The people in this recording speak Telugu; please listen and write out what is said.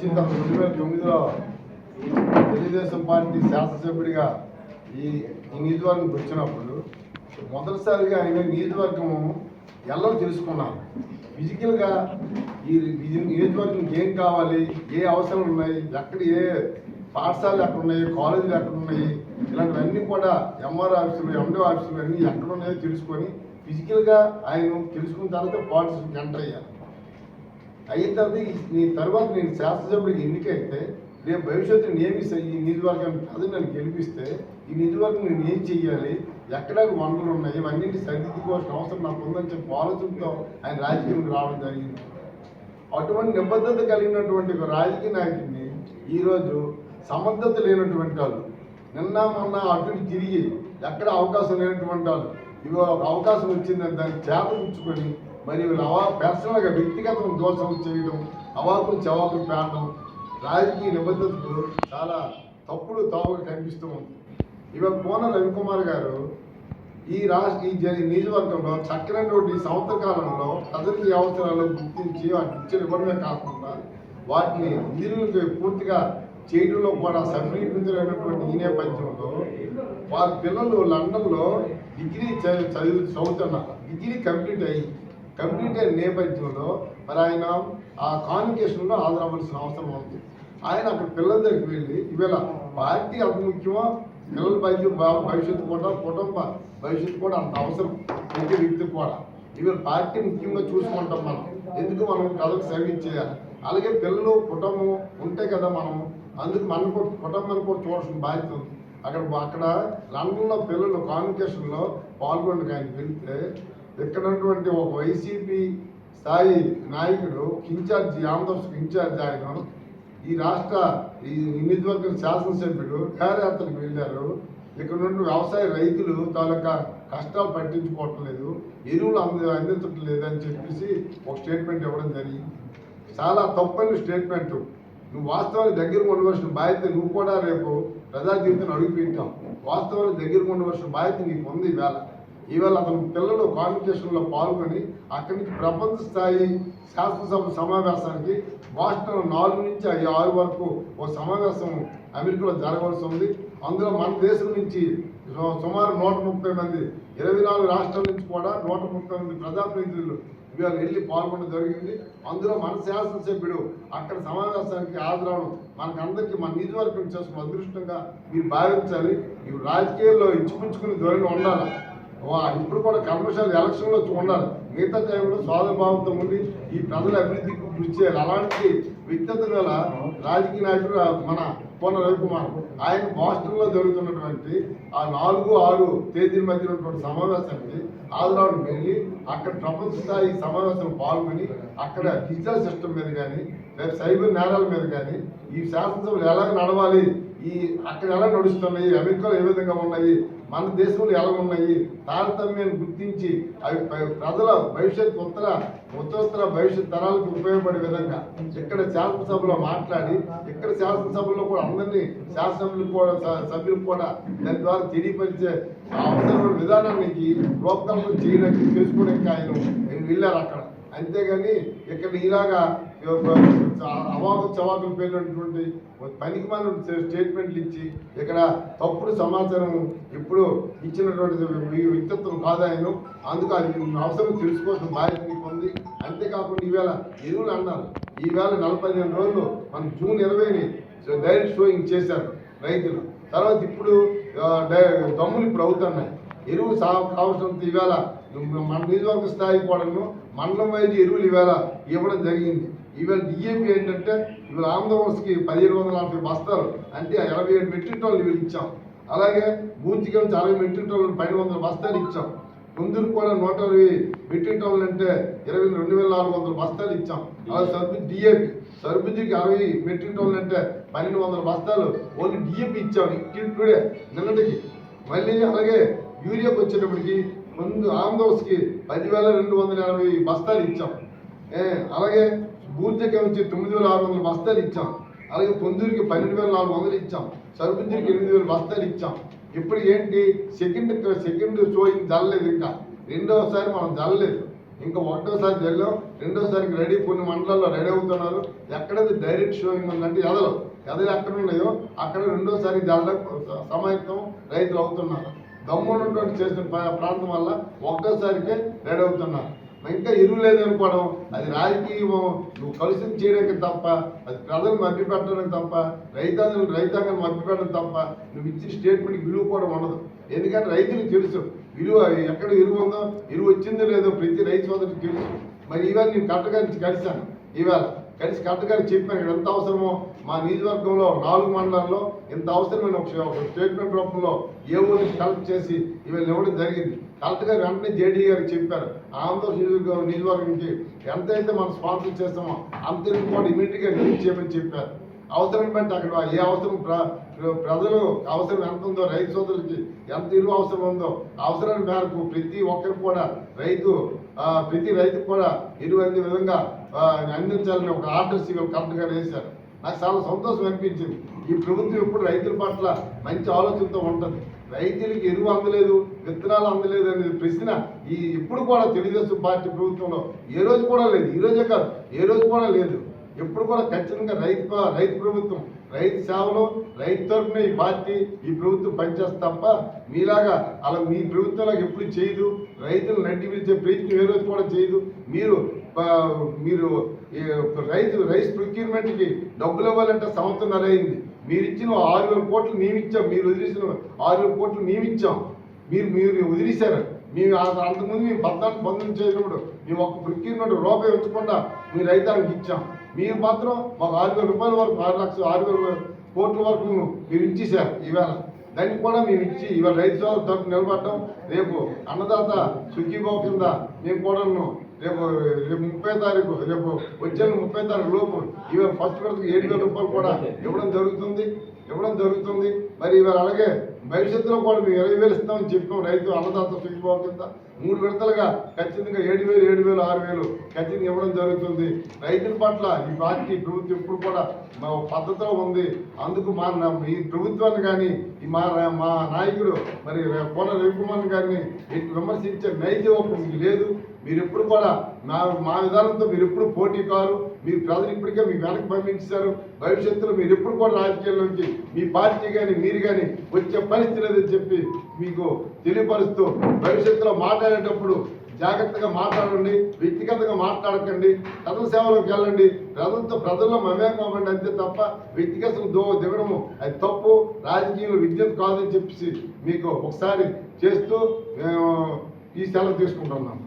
వచ్చిన తర్వాత రెండు వేల తొమ్మిదిలో తెలుగుదేశం పార్టీ శాసనసభ్యుడిగా ఈ ఈ నియోజకవర్గం వచ్చినప్పుడు మొదటిసారిగా ఆయన నియోజకవర్గము ఎల్లరూ తెలుసుకున్నాను ఫిజికల్గా ఈ నియోజకవర్గం ఏం కావాలి ఏ అవసరాలు ఉన్నాయి ఎక్కడ ఏ పాఠశాలలు ఎక్కడ ఉన్నాయి కాలేజీలు ఎక్కడ ఉన్నాయి ఇలాంటివన్నీ కూడా ఎంఆర్ ఆఫీసులు ఎండో ఆఫీసులు అన్నీ ఎక్కడ ఉన్నాయో తెలుసుకొని ఫిజికల్గా ఆయన తెలుసుకున్న తర్వాత పాలిటిక్స్కి ఎంటర్ అయ్యాను అయిన తర్వాత నీ తర్వాత నేను శాసనసభ్యుడికి ఎన్నికైతే రేపు భవిష్యత్తు నేను ఈ నియోజకవర్గాన్ని అది నన్ను గెలిపిస్తే ఈ నిధువర్గం నేను ఏం చెయ్యాలి? ఎక్కడ వనరులు ఉన్నాయి? ఇవన్నీ సరిదిద్దుకోవాల్సిన అవసరం నాకు ఉందని చెప్పి ఆలోచనతో ఆయన రాజకీయంకి రావడం జరిగింది. అటువంటి నిబద్ధత కలిగినటువంటి ఒక రాజకీయ నాయకుడిని ఈరోజు సమర్థత లేనటువంటి వాళ్ళు నిన్న మొన్న అటు తిరిగి ఎక్కడ అవకాశం లేనటువంటి వాళ్ళు ఇవాళ ఒక అవకాశం వచ్చిందని దాన్ని చేతపుచ్చుకొని మరి అవా పర్సనల్గా వ్యక్తిగత దోషం చేయడం అవాకులు చవాకులు పేడడం రాజకీయ నిబద్ధతకు చాలా తప్పుడు తావుగా కనిపిస్తూ ఉంది ఇవాళ కోన రవికుమార్ గారు ఈ రాష్ట్ర ఈ జ- నియోజకవర్గంలో చక్రనటువంటి ఈ సంవత్సర కాలంలో ప్రజలకి అవసరాలు గుర్తించి వాటిని ఇచ్చిన ఇవ్వడమే కాకుండా వాటిని నిధులకు పూర్తిగా చేయడంలో కూడా సఫలీకృతులైనటువంటి ఈ నేపథ్యంలో వారి పిల్లలు లండన్లో డిగ్రీ చ- చదువు చదువుతున్నారు. డిగ్రీ కంప్లీట్ అయ్యి కంప్లీట్ నేపథ్యంలో మరి ఆయన ఆ కాన్వికేషన్లో హాజరవ్వాల్సిన అవసరం ఉంది. ఆయన అక్కడ పిల్లల దగ్గరికి వెళ్ళి ఈవేళ పార్టీ అంత ముఖ్యమో పిల్లల భవిష్యత్తు భవిష్యత్తు కూడా కుటుంబ భవిష్యత్తు కూడా అంత అవసరం ప్రతి వ్యక్తికి కూడా. ఇవాళ పార్టీ ముఖ్యంగా చూసుకుంటాం మనం. ఎందుకు మనం ప్రజలకు సర్వీస్ చేయాలి అలాగే పిల్లలు కుటుంబం ఉంటే కదా మనం అందుకు మన కూడా కుటుంబాన్ని కూడా చూడాల్సిన బాధ్యత ఉంది. అక్కడ అక్కడ లండన్లో పిల్లలు కాన్వికేషన్లో పాల్గొనడానికి ఆయన వెళ్తే ఇక్కడ ఉన్నటువంటి ఒక వైసీపీ స్థాయి నాయకుడు ఇన్ఛార్జి ఆంధ్రప్రదేశ్ ఇన్ఛార్జి ఆయన ఈ రాష్ట్ర ఈ నియోజకవర్గం శాసనసభ్యుడు విహారయాత్రకు వెళ్ళారు. ఇక్కడ నుండి వ్యవసాయ రైతులు తాలూకా కష్టాలు పట్టించుకోవటం లేదు ఎరువులు అంద అందించటం లేదని చెప్పేసి ఒక స్టేట్మెంట్ ఇవ్వడం జరిగింది. చాలా తప్పని స్టేట్మెంట్. నువ్వు వాస్తవానికి దగ్గర ఉండవలసిన బాధ్యత నువ్వు కూడా రేపు ప్రజా జీవితం అడుగుపెట్టావు. వాస్తవానికి దగ్గర ఉండవలసిన బాధ్యత నీకు ఉంది ఈవేళ. ఈవేళ అతను పిల్లలు కాన్వికేషన్లో పాల్గొని అక్కడి నుంచి ప్రపంచ స్థాయి శాసనసభ సమావేశానికి వాషింగ్టన్ నాలుగు నుంచి ఐదు ఆరు వరకు ఓ సమావేశం అమెరికాలో జరగవలసి ఉంది. అందులో మన దేశం నుంచి సు- సుమారు నూట ముప్పై మంది ఇరవై నాలుగు రాష్ట్రాల నుంచి కూడా నూట ముప్పై మంది ప్రజాప్రతినిధులు ఇవాళ వెళ్ళి పాల్గొనడం జరిగింది. అందులో మన శాసనసభ్యుడు అక్కడ సమావేశానికి హాజరవడం మనకందరికీ మన నియోజకవర్గం చేసుకున్న అదృష్టంగా మీరు భావించాలి. ఇవి రాజకీయాల్లో ఇచ్చిపుచ్చుకుని ధోరణి ఉండాలి? ఇప్పుడు కూడా కమర్షియల్ ఎలక్షన్లో ఉన్నారు మిగతా టైంలో సోదర ఉండి ఈ ప్రజల అభివృద్ధికి కృషి చేయాలి అలాంటి వ్యక్తిత్వ గల రాజకీయ నాయకుడు మన కోన రవికుమార్. ఆయన బాస్టన్లో జరుగుతున్నటువంటి ఆ నాలుగు ఆరు తేదీల మధ్య ఉన్నటువంటి సమావేశానికి హాజరవడం వెళ్ళి అక్కడ ప్రపంచ స్థాయి సమావేశం పాల్గొని అక్కడ డిజిటల్ సిస్టమ్ మీద కానీ సైబర్ నేరాల మీద కానీ ఈ శాసనసభలు ఎలా నడవాలి ఈ అక్కడ ఎలా నడుస్తున్నాయి అమెరికాలో ఏ విధంగా ఉన్నాయి మన దేశంలో ఎలా ఉన్నాయి తారతమ్యాన్ని గుర్తించి అవి ప్రజల భవిష్యత్ ఉత్తర ఉత్తరోత్తర భవిష్యత్ తరాలకు ఉపయోగపడే విధంగా ఇక్కడ శాసనసభలో మాట్లాడి ఇక్కడ శాసనసభలో కూడా అందరినీ శాసనసభ్యులు కూడా సభ్యులు కూడా దాని ద్వారా తెలియపరిచే అవసరమైన విధానానికి రూపకల్పన చేయడానికి తెలుసుకోవడానికి ఆయన ఆయన వెళ్ళారు అక్కడ. అంతేగాని ఇక్కడ ఇలాగా అవాకులు చవాకులు పేరినటువంటి పనికి మనం స్టేట్మెంట్లు ఇచ్చి ఇక్కడ తప్పుడు సమాచారం ఇప్పుడు ఇచ్చినటువంటి వి- వ్యక్తిత్వం కాదు ఆయన అందుకు అది అవసరం తెలుసుకోవాల్సిన బాధ్యత నీకు ఉంది అంతేకాకుండా ఈవేళ ఎరువులు అన్నారు. ఈవేళ నలభై రోజులు మన జూన్ ఇరవైని డైరెక్ట్ షోయింగ్ చేశారు రైతులు. తర్వాత ఇప్పుడు దమ్ములు ఇప్పుడు అవుతున్నాయి. ఎరువు సా కావాల్సినంత ఈవేళ మన నియోజకవర్గ స్థాయి కూడాను మండలం వైద్య ఎరువులు ఈవేళ ఇవ్వడం జరిగింది. ఈవెన్ డిఏపి ఏంటంటే ఇవాళ ఆంధ్రప్రదేశ్కి పదిహేడు వందల నలభై బస్తాలు అంటే ఇరవై ఏడు మెట్రిక్ టన్నులు ఇవి ఇచ్చాం. అలాగే బూంచికి నుంచి అరవై మెట్రిక్ టన్నులు పన్నెండు వందల బస్తాలు ఇచ్చాం. కొందరు కూడా నూట ఇరవై మెట్రిక్ టన్నులు అంటే ఇరవై రెండు వేల నాలుగు వందల బస్తాలు ఇచ్చాం. అలాగే సరుకు డిఏపి సరుబుద్ధికి అరవై మెట్రిక్ టన్నులు అంటే పన్నెండు వందల బస్తాలు ఓన్లీ డిఏపి ఇచ్చాం టుడే నిన్నటికి. మళ్ళీ అలాగే యూరియాకి వచ్చేటప్పటికి ముందు ఆంధ్రప్రదేశ్కి పదివేల రెండు వందల ఎనభై బస్తాలు ఇచ్చాం. అలాగే బూర్జకి వచ్చి తొమ్మిది వేల ఆరు వందల బస్తాలు ఇచ్చాం. అలాగే పొందూరికి పన్నెండు వేల నాలుగు వందలు ఇచ్చాం. సరుబుద్ధికి ఎనిమిది వేల బస్తాలు ఇచ్చాం. ఇప్పుడు ఏంటి? సెకండ్ సెకండ్ షోయింగ్ జరలేదు ఇంకా. రెండోసారి మనం జరలేదు ఇంకా ఒకటోసారి జరిగాం రెండోసారికి రెడీ కొన్ని మండలాల్లో రెడీ అవుతున్నారు. ఎక్కడైతే డైరెక్ట్ షోయింగ్ ఉందంటే ఎదలు. ఎదలు ఎక్కడ ఉన్నాయో అక్కడ రెండోసారి దానిలో సమాయత్తం రైతులు అవుతున్నారు. దమ్మున్నటువంటి చేసిన ప్రాంతం వల్ల ఒకటోసారికి రెడీ అవుతున్నారు. ఇంకా ఎరువు లేదనుకోవడం అది రాజకీయం నువ్వు కలుషితం చేయడానికి తప్ప అది ప్రజలు మభ్య పెట్టడానికి తప్ప రైతాంగం రైతాంగం మభ్య పెట్టడం తప్ప నువ్వు ఇచ్చిన స్టేట్మెంట్కి విలువ కూడా ఉండదు. ఎందుకంటే రైతులకు తెలుసు విలువ ఎక్కడ ఎరువు ఉందో ఎరువు వచ్చిందో లేదో ప్రతి రైతు సోదరికి తెలుసు. మరి ఇవాళ నేను కరెక్ట్గా కలిశాను. ఇవాళ కలిసి కరెక్ట్గా చెప్పాను ఇక్కడ ఎంత అవసరమో మా నియోజకవర్గంలో నాలుగు మండలాల్లో ఇంత అవసరమైన ఒక స్టేట్మెంట్ రూపంలో ఏ ఊరికి కలెక్ట్ చేసి ఇవన్నీ ఇవ్వడం జరిగింది. కరెక్ట్గా వెంటనే జేడీ గారికి చెప్పారు. ఆంధ్ర నియోజకవర్గం నుంచి ఎంతైతే మనం స్పాన్సర్ చేస్తామో అంత కూడా ఇమీడియట్గా రిలీజ్ చేయమని చెప్పారు. అవసరం బట్టి అక్కడ ఏ అవసరం ప్ర- ప్రజలు అవసరం ఎంత ఉందో రైతు సోదరులకి ఎంత ఇరువు అవసరం ఉందో అవసరం మేరకు ప్రతి ఒక్కరికి కూడా రైతు ప్రతి రైతుకు కూడా ఇరువు అందే విధంగా అందించాలని ఒక ఆర్డర్స్ ఇవాళ కరెక్ట్గా వేశారు. నాకు చాలా సంతోషం అనిపించింది. ఈ ప్రభుత్వం ఎప్పుడు రైతుల పట్ల మంచి ఆలోచనతో ఉంటుంది. రైతులకి ఎరువు అందలేదు విత్తనాలు అందలేదు అనేది ప్రశ్న ఈ ఇప్పుడు కూడా తెలుగుదేశం పార్టీ ప్రభుత్వంలో ఏ రోజు కూడా లేదు. ఈ రోజే కాదు ఏ రోజు కూడా లేదు. ఎప్పుడు కూడా ఖచ్చితంగా రైతు రైతు ప్రభుత్వం రైతు సేవలో రైతు తరఫున ఈ పార్టీ ఈ ప్రభుత్వం పనిచేస్తే తప్ప మీలాగా అలా మీ ప్రభుత్వంలాగా ఎప్పుడు చేయదు. రైతులు నడ్డి పిలిచే ప్రయత్నం ఏ రోజు కూడా చేయదు. మీరు మీరు ఈ రైతు రైస్ ప్రొక్యూర్మెంట్కి డబ్బులు ఇవ్వాలంటే సంవత్సరం అయింది మీరు ఇచ్చిన ఆరు వేల కోట్లు మేము ఇచ్చాం మీరు వదిలేసిన ఆరు వేల కోట్లు మేము ఇచ్చాం మీరు మీరు వదిలేశారు. మేము ఆ- అంతకుముందు మేము పద్నాలుగు పంతొమ్మిది చేసినప్పుడు మేము ఒక ప్రొక్యూర్మెంట్ రూపాయి ఉంచకుండా మీ రైతానికి ఇచ్చాం. మీరు మాత్రం మాకు ఆరు వేల రూపాయల వరకు ఆరు లక్షలు ఆరు వేల కోట్ల వరకు మీరు ఇచ్చేసారు ఈవేళ. దాన్ని కూడా మేము ఇచ్చి ఇవాళ రైతు సోదరు తరపు నిలబడటం రేపు అన్నదాత సుఖీభావ కింద మేము కూడా రేపు రేపు ముప్పై తారీఖు రేపు వచ్చే ముప్పై తారీఖు లోపు. ఇవే ఫస్ట్ వరకు ఏడు వేల రూపాయలు కూడా ఇవ్వడం జరుగుతుంది ఇవ్వడం జరుగుతుంది. మరి ఇవాళ అలాగే భవిష్యత్తులో కూడా మేము ఇరవై వేలు ఇస్తామని చెప్పాం రైతు అన్నదాత సుఖీభావ కింద. మూడు విడతలుగా ఖచ్చితంగా ఏడు వేలు ఏడు వేలు ఆరు వేలు ఖచ్చితంగా ఇవ్వడం జరుగుతుంది. రైతుల పట్ల ఈ పార్టీ ప్రభుత్వం ఇప్పుడు కూడా మా పద్ధతిలో ఉంది. అందుకు మా ఈ ప్రభుత్వాన్ని కానీ ఈ మా మా నాయకుడు మరి కోన రవికుమార్ గారిని విమర్శించే నైతి మీకు లేదు. మీరు ఎప్పుడు కూడా నా మా విధానంతో మీరు ఎప్పుడు పోటీ కారు మీరు ప్రజలు ఇప్పటికే మీ వెనక్కి పంపించారు. భవిష్యత్తులో మీరు ఎప్పుడు కూడా నుంచి మీ పార్టీ కానీ మీరు కానీ వచ్చే పరిస్థితి లేదని చెప్పి మీకు తెలియపరుస్తూ భవిష్యత్తులో మాట్లాడేటప్పుడు జాగ్రత్తగా మాట్లాడండి వ్యక్తిగతంగా మాట్లాడకండి ప్రజల సేవలోకి వెళ్ళండి. ప్రజలతో ప్రజల్లో మమేకం అవ్వండి అంతే తప్ప వ్యక్తిగత దో దిగడము అది తప్పు రాజకీయంలో విద్యుత్ కాదని చెప్పేసి మీకు ఒకసారి చేస్తూ మేము ఈ సెలవు తీసుకుంటున్నాం.